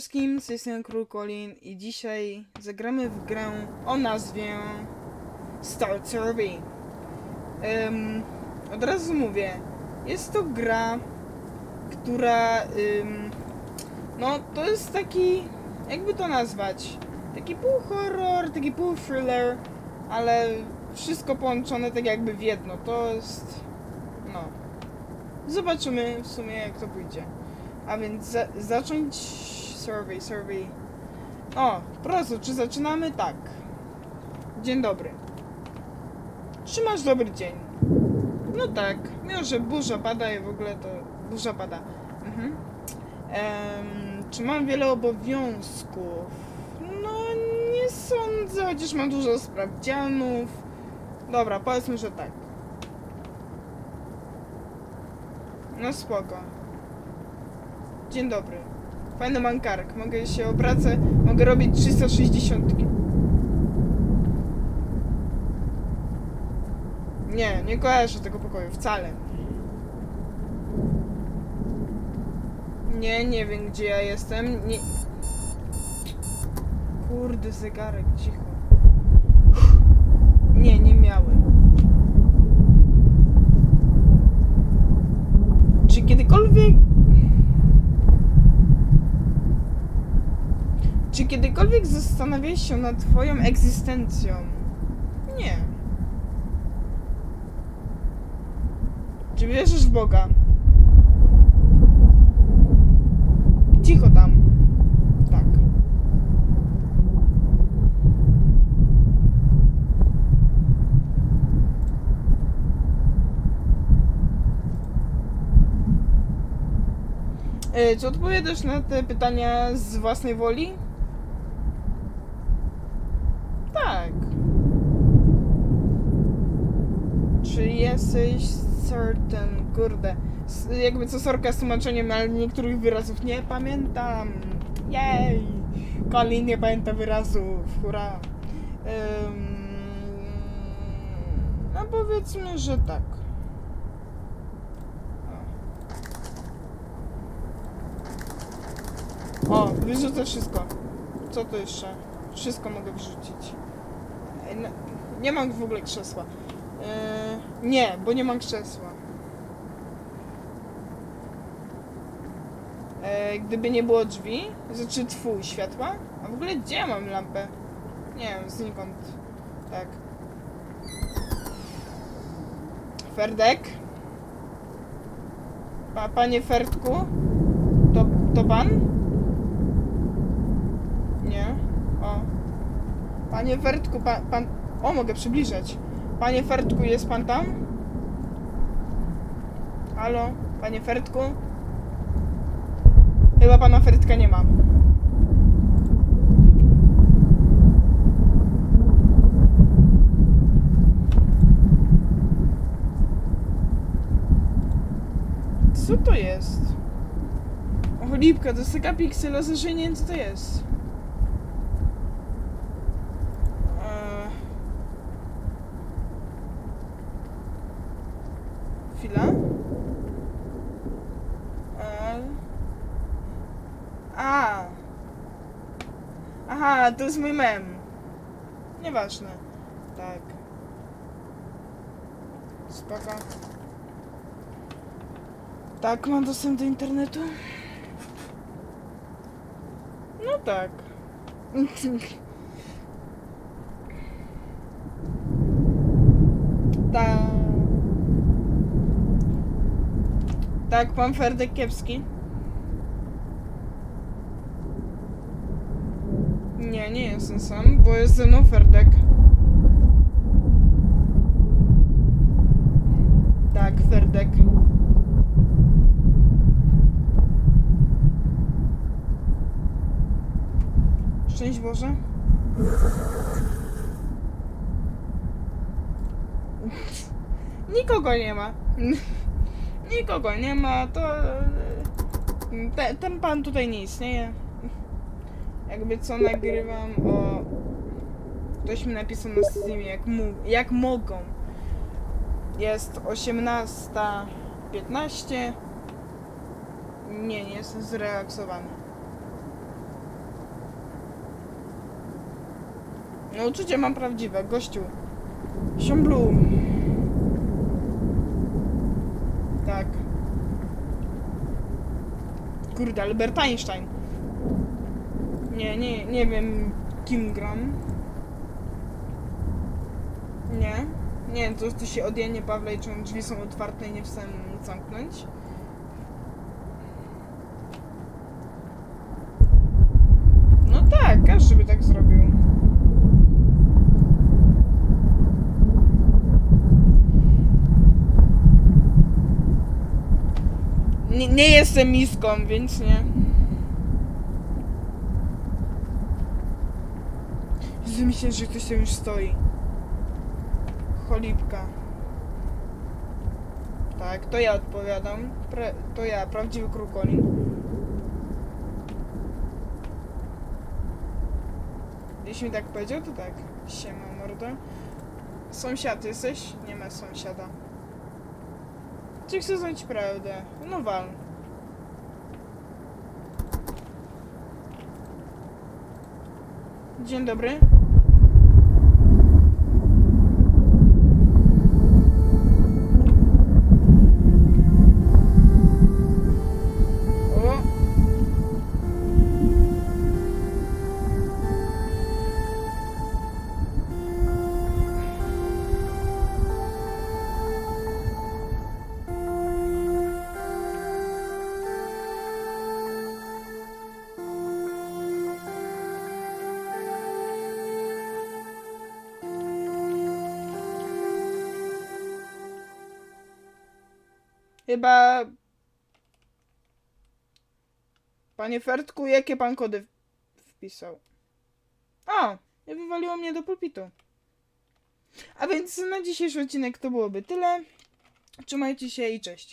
wszystkim, z tej strony Król Colin i dzisiaj zagramy w grę o nazwie Start Survey. Em, od razu mówię, jest to gra, która, ym, no to jest taki, jakby to nazwać, taki pół horror, taki pół thriller, ale wszystko połączone tak jakby w jedno, to jest, no, zobaczymy w sumie jak to pójdzie. A więc za zacząć survey, survey. O, prosto, czy zaczynamy? Tak. Dzień dobry. Czy masz dobry dzień? No tak, mimo że burza pada i w ogóle to burza pada. Mhm. Em, czy mam wiele obowiązków? No nie sądzę, chociaż mam dużo sprawdzianów. Dobra, powiedzmy, że tak. No spoko. Dzień dobry. Fajny mam kark. Mogę się obracać, mogę robić 360. Nie, nie kojarzę tego pokoju wcale. Nie, nie wiem gdzie ja jestem. Nie. Kurde, zegarek, cicho. Nie, nie miałem. Czy kiedykolwiek Czy zastanawiałeś się nad Twoją egzystencją? Nie. Czy wierzysz w Boga? Cicho tam. Tak. E, Czy odpowiadasz na te pytania z własnej woli? Tak. Czy jesteś certain? Kurde. Jakby co sorka z tłumaczeniem, ale niektórych wyrazów nie pamiętam. Jej! Colin nie pamięta wyrazów. Hurra. Ym... No powiedzmy, że tak. O, wyrzucę wszystko. Co to jeszcze? Wszystko mogę wyrzucić. Ej, no, Nie mam w ogóle krzesła. Yy, nie, bo nie mam krzesła. E, gdyby nie było drzwi, znaczy twój światła. A w ogóle gdzie mam lampę? Nie wiem, znikąd. Tak. Ferdek? Pa, panie Ferdku? To, to pan? Nie. O. Panie Fertku, pan, pan... O, mogę przybliżać. Panie Fertku, jest pan tam? Halo? Panie Fertku? Chyba pana Fertka nie ma. Co to jest? O, lipka, to jest taka piksela, że nie wiem co to jest. Chwila. A. Aha, to jest mój mem. Nieważne. Tak. Spoko. Tak, mam dostęp do internetu? No. Tak. Tak, pan Ferdek Kiepski. Nie, nie jestem sam, bo jest ze mną Ferdek. Tak, Ferdek. Szczęść Boże. Nikogo nie ma nikogo nie ma, to e, te, ten pan tutaj nie istnieje. Jakby co nagrywam o... Ktoś mi napisał na streamie, jak, mu, jak mogą. Jest 18.15. Nie, nie jestem zrelaksowany. No uczucie mam prawdziwe, gościu. Siąblu. Kurde, Albert Einstein. Nie, nie, nie wiem kim gram. Nie. Nie to, to się odjenie Pawle, czy drzwi są otwarte i nie chcę zamknąć. No tak, każdy by tak zrobił. Nie, nie jestem miską, więc nie. Jezu, myślę, że ktoś tam już stoi. Cholipka. Tak, to ja odpowiadam. To ja, prawdziwy krukolin. Jeśli mi tak powiedział, to tak. Siema, mordo. Sąsiad jesteś? Nie ma sąsiada. Czy chcę znać prawdę? No wal. Dzień dobry. Chyba... Panie Fertku, jakie pan kody wpisał? O, i wywaliło mnie do pulpitu. A więc na dzisiejszy odcinek to byłoby tyle. Trzymajcie się i cześć.